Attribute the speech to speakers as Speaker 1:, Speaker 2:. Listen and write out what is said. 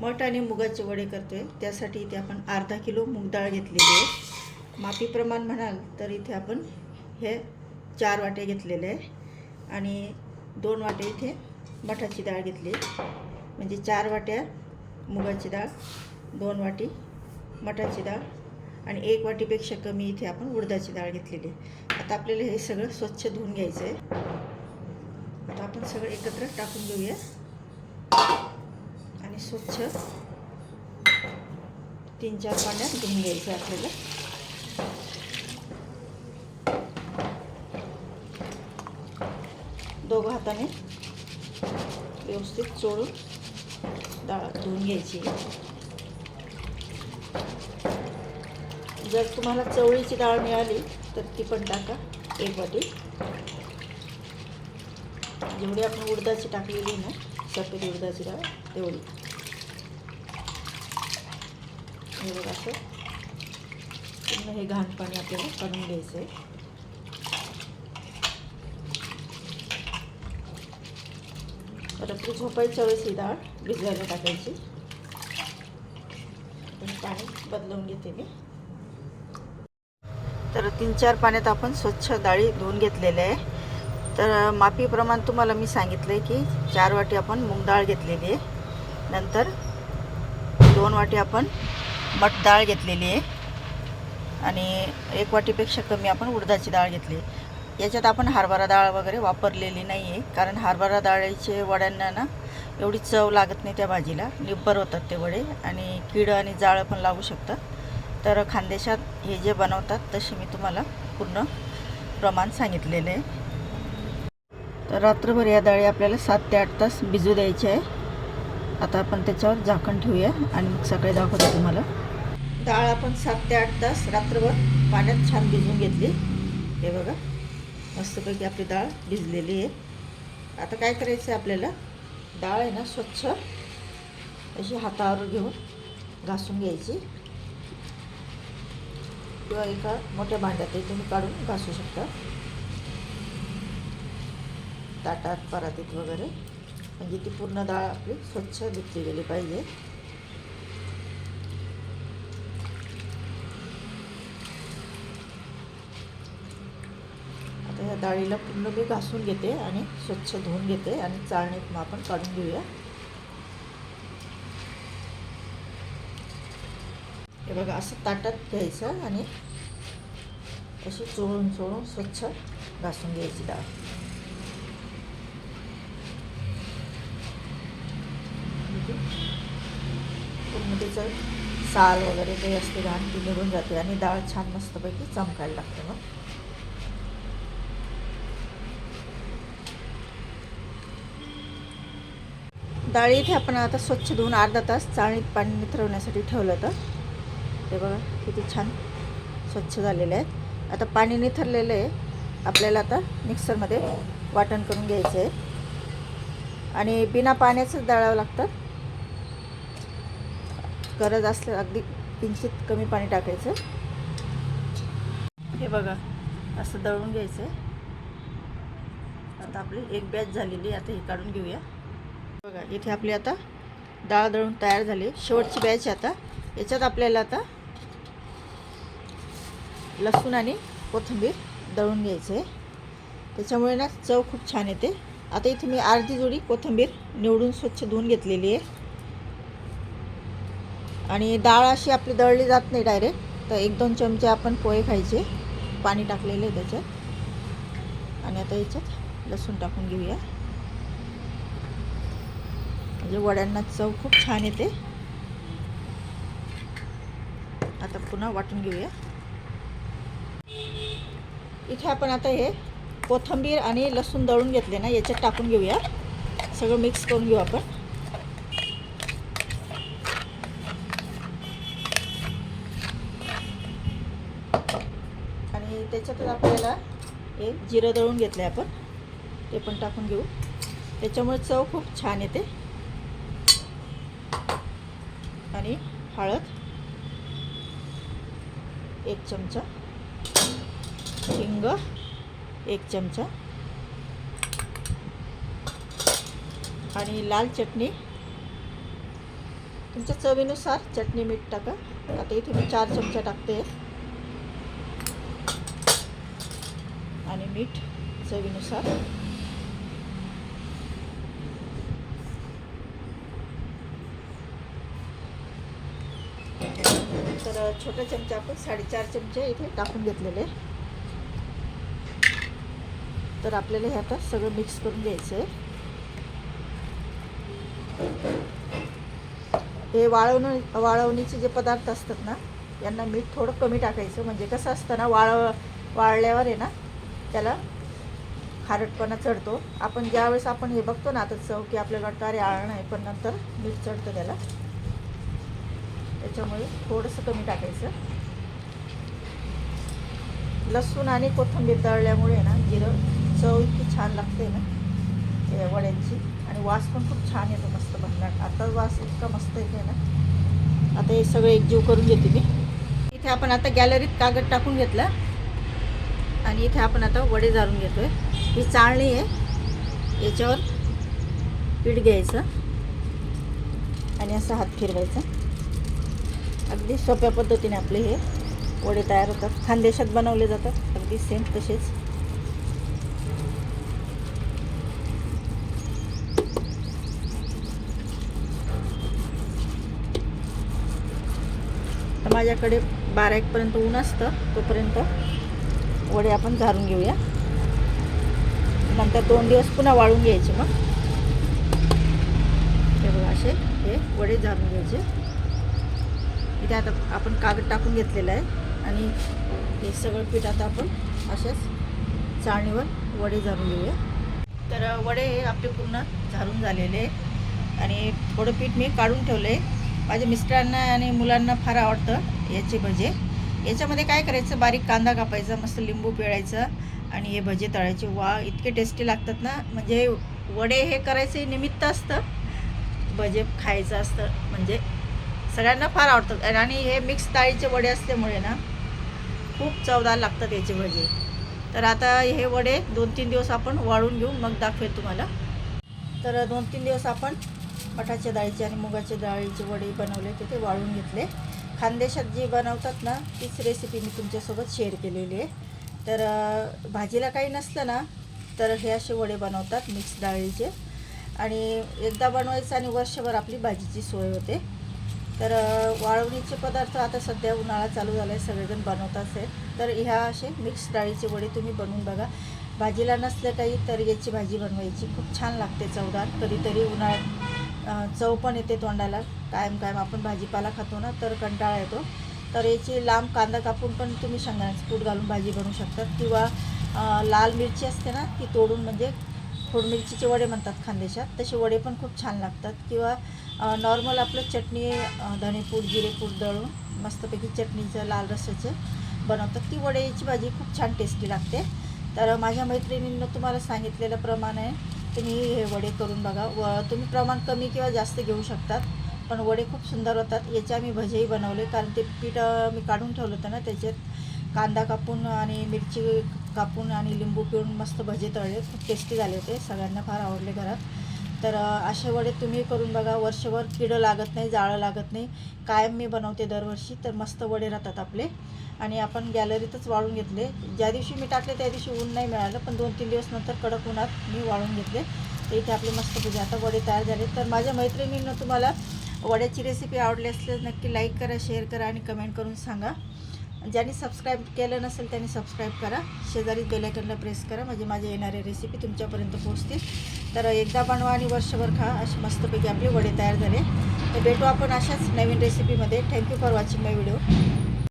Speaker 1: मठ आणि मुगाचे वडे करतो आहे त्यासाठी इथे आपण अर्धा किलो मूग डाळ घेतलेली आहे. मापी प्रमाण म्हणाल तर इथे आपण हे चार वाटे घेतलेले आहे. आणि दोन वाटे इथे मठाची डाळ घेतली म्हणजे चार वाट्या मुगाची डाळ दोन वाटी मठाची डाळ आणि एक वाटीपेक्षा कमी इथे आपण उडदाची डाळ घेतलेली आहे. आता आपल्याला हे सगळं स्वच्छ धुवून घ्यायचं आहे आता आपण सगळं एकत्र टाकून घेऊया. स्वच्छ. तीन चार पाण्यात धुवून घ्यायचं आपल्याला. दोघं हाताने व्यवस्थित चोळून डाळ धुवून घ्यायची. जर तुम्हाला चवळीची डाळ मिळाली तर ती पण टाका एक वाटी. जेवढी आपण उडदाची टाकलेली ना सफेद उडदाची डाळ तेवढी. हे असं. पूर्ण हे घाण पाणी आपल्याला काढून घ्यायचं आहे. रात्री झोपायच्या वेळेस ही डाळ भिजायला टाकायची. पाणी बदलवून घेते मी. तर तीन चार पाण्यात आपण स्वच्छ डाळी धुवून घेतलेल्या आहे. तर माफीप्रमाण तुम्हाला मी सांगितलं आहे की चार वाटी आपण मूग डाळ घेतलेली आहे. नंतर दोन वाटी आपण मठ डाळ घेतलेली आहे. आणि एक वाटीपेक्षा कमी आपण उडदाची डाळ घेतली याच्यात आपण हरभरा डाळ वगैरे वापरलेली नाही आहे कारण हरभरा डाळीचे वड्यांना ना एवढी चव लागत नाही त्या भाजीला. निब्बर होतात ते वडे आणि कीड आणि जाळं पण लागू शकतात तर खानदेशात हे जे बनवतात तसे मी तुम्हाला पूर्ण प्रमाण सांगितलेले आहे. तर रात्रभर या डाळी आपल्याला सात ते आठ तास भिजू द्यायचे आहे. आता आपण त्याच्यावर झाकण ठेवूया आणि मग सकाळी दाखवतो तुम्हाला. डाळ आपण सात ते आठ तास रात्रभर पाण्यात छान भिजवून घेतली. हे बघा मस्तपैकी आपली डाळ भिजलेली आहे. आता काय करायचं आहे आपल्याला? डाळ आहे ना स्वच्छ अशी हातावर घेऊन घासून घ्यायची. किंवा एका मोठ्या भांड्यातही तुम्ही काढून घासू शकता. ताटात परातीत वगैरे. म्हणजे ती पूर्ण डाळ आपली स्वच्छ धुतली गेली पाहिजे. डाळीला पूर्ण मी घासून घेते आणि स्वच्छ धुवून घेते आणि चाळणीत मग आपण काढून घेऊया. हे बघा असं ताटात घ्यायचं आणि अशी चोळून चोळून स्वच्छ घासून घ्यायची डाळ. पूर्ण त्याचं साल वगैरे काही असते घाण ती निघून जाते आणि डाळ छान मस्तपैकी चमकायला लागते मग. डाळी इथे आपण आता स्वच्छ धुवून अर्धा तास चाळणीत पाणी निथरवण्यासाठी ठेवलं होतं. ते बघा किती छान स्वच्छ झालेले आहेत. आता पाणी निथरलेलं आहे. आपल्याला आता मिक्सरमध्ये वाटण करून घ्यायचं आहे. आणि बिना पाण्याचंच दळावं लागतं. गरज असलं अगदी किंचित कमी पाणी टाकायचं. हे बघा असं दळून घ्यायचं आहे. आता आपली एक बॅच झालेली आता ही काढून घेऊया. बघा इथे आपली आता डाळ दळून तयार झाली. शेवटची बॅच आता. याच्यात आपल्याला आता लसूण आणि कोथिंबीर दळून घ्यायचं आहे त्याच्यामुळे ना चव खूप छान येते. आता इथे मी अर्धी जोडी कोथिंबीर निवडून स्वच्छ धुवून घेतलेली आहे. आणि डाळ अशी आपली दळली जात नाही डायरेक्ट तर एक दोन चमचे आपण पोहे खायचे. पाणी टाकलेले आहे त्याच्यात. आणि आता याच्यात लसूण टाकून घेऊया. म्हणजे वड्यांना चव खूप छान येते. आता पुन्हा वाटून घेऊया. इथे आपण आता हे कोथिंबीर आणि लसूण दळून घेतले ना याच्यात टाकून घेऊया. सगळं मिक्स करून घेऊ आपण. आणि त्याच्यातच आपल्याला एक जिरं दळून घेतलं आहे आपण. ते पण टाकून घेऊ. त्याच्यामुळे चव खूप छान येते. आणि हळद एक चमचा. हिंग एक चमचा. आणि लाल चटणी. तुमच्या चवीनुसार चटणी मीठ टाका. आता इथे मी चार चमचा टाकते. आणि मीठ चवीनुसार तर छोटा चमचा आपण साडेचार चमचे इथे टाकून घेतलेले. तर आपल्याला हे आता सगळं मिक्स करून घ्यायचं आहे. हे वाळवण वाळवणीचे जे पदार्थ असतात ना यांना मीठ थोडं कमी टाकायचं. म्हणजे कसं असतं ना वाळव वाळल्यावर आहे ना त्याला खारटपणा चढतो. आपण ज्यावेळेस आपण हे बघतो ना आता चव की आपल्याला वाटतं अरे आळण आहे पण नंतर मीठ चढतं त्याला. त्याच्यामुळे थोडंसं कमी टाकायचं. लसूण आणि कोथिंबीर तळल्यामुळे ना जिरं चव इतकी छान लागते ना या वड्यांची. आणि वास पण खूप छान येतो मस्त भन्नाट आता वास इतका मस्त येते ना. आता हे सगळं एकजीव करून घेते मी. इथे आपण आता गॅलरीत कागद टाकून घेतला. आणि इथे आपण आता वडे जाळून घेतोय. ही चाळणी आहे. याच्यावर पीठ घ्यायचं. आणि असं हात फिरवायचा. अगदी सोप्या पद्धतीने आपले हे वडे तयार होतात. खानदेशात बनवले जातात. अगदी सेम तसेच. तर माझ्याकडे बारा एकपर्यंत ऊन असतं. तोपर्यंत वडे आपण झारून घेऊया. नंतर दोन दिवस पुन्हा वाळून घ्यायचे मग. हे बघा असे हे वडे झारून घ्यायचे. इथे आता आपण कागद टाकून घेतलेला आहे. आणि हे सगळं पीठ आता आपण अशाच चाळणीवर वडे झाडून घेऊया. तर वडे हे आपले पूर्ण झाडून झालेले. आणि थोडं पीठ मी काढून ठेवलं आहे माझ्या मिस्टरांना आणि मुलांना फार आवडतं याचे भजे. याच्यामध्ये काय करायचं? बारीक कांदा कापायचा मस्त लिंबू पिळायचा आणि हे भजे तळायचे. वा इतके टेस्टी लागतात ना. म्हणजे वडे हे करायचे निमित्त असतं. भजे खायचं असतं. म्हणजे सगळ्यांना फार आवडतात आणि हे मिक्स डाळीचे वडे असल्यामुळे ना खूप चवदार लागतात याचे भजे तर आता हे वडे दोन तीन दिवस आपण वाळून घेऊ मग दाखवेल तुम्हाला. तर दोन तीन दिवस आपण मठाच्या डाळीचे आणि मुगाच्या डाळीचे वडे बनवले ते ते वाळून घेतले. खानदेशात जी बनवतात ना तीच रेसिपी मी तुमच्यासोबत शेअर केलेली आहे. तर भाजीला काही नसलं ना तर हे असे वडे बनवतात मिक्स डाळीचे आणि एकदा बनवायचं आणि वर्षभर आपली भाजीची सोय होते. तर वाळवणीचे पदार्थ आता सध्या उन्हाळा चालू झाला आहे सगळेजण बनवताच आहेत तर ह्या असे मिक्स डाळीचे वडे तुम्ही बनवून बघा. भाजीला नसलं काही तर याची भाजी बनवायची. खूप छान लागते चवदार. कधीतरी उन्हाळ्यात चव पण येते तोंडाला. कायम कायम आपण भाजीपाला खातो ना तर कंटाळा येतो. तर याची लांब कांदा कापून पण तुम्ही शेंगदाण्याचं कूट घालून भाजी बनवू शकतात किंवा लाल मिरची असते ना ती तोडून म्हणजे खोड मिरचीचे वडे म्हणतात खानदेशात. तसे वडे पण खूप छान लागतात. किंवा नॉर्मल आपलं चटणी धणेपूड धनेपूड जिरेपूड दळून मस्तपैकी चटणीचं लाल रस्साचं बनवतात. ती वड्याची भाजी खूप छान टेस्टी लागते. तर माझ्या मैत्रिणींनं तुम्हाला सांगितलेलं प्रमाण आहे तुम्ही हे वडे करून बघा. व तुम्ही प्रमाण कमी किंवा जास्त घेऊ शकतात पण वडे खूप सुंदर होतात. याचे आम्ही भजेही बनवले कारण ते पीठ मी काढून ठेवलं होतं ना त्याच्यात. कांदा कापून आणि मिरची कापून आणि लिंबू पिळून मस्त भजे तळले. खूप टेस्टी झाले होते. सगळ्यांना फार आवडले घरात. तर असे वडे तुम्ही करून बघा. वर्षभर किडं लागत नाही जाळं लागत नाही. कायम मी बनवते दरवर्षी. तर मस्त वडे राहतात आपले. आणि आपण गॅलरीतच वाळून घेतले. ज्या दिवशी मी टाकले त्या दिवशी ऊन नाही मिळालं. पण दोन तीन दिवस नंतर कडक उन्हात मी वाळून घेतले. तर इथे आपले मस्त पूजे आता वडे तयार झाले. तर माझ्या मैत्रिणींना तुम्हाला वड्याची रेसिपी आवडली असल्यास नक्की लाईक करा शेअर करा आणि कमेंट करून सांगा. ज्यांनी सबस्क्राईब केलं नसेल त्यांनी सबस्क्राईब करा. शेजारी बेलायकनला प्रेस करा. म्हणजे माझ्या येणाऱ्या रेसिपी तुमच्यापर्यंत पोहोचतील. तर एकदा बनवा आणि वर्षभर खा असे मस्तपैकी आपले वडे तयार झाले. तर भेटू आपण अशाच नवीन रेसिपीमध्ये thank you for watching my video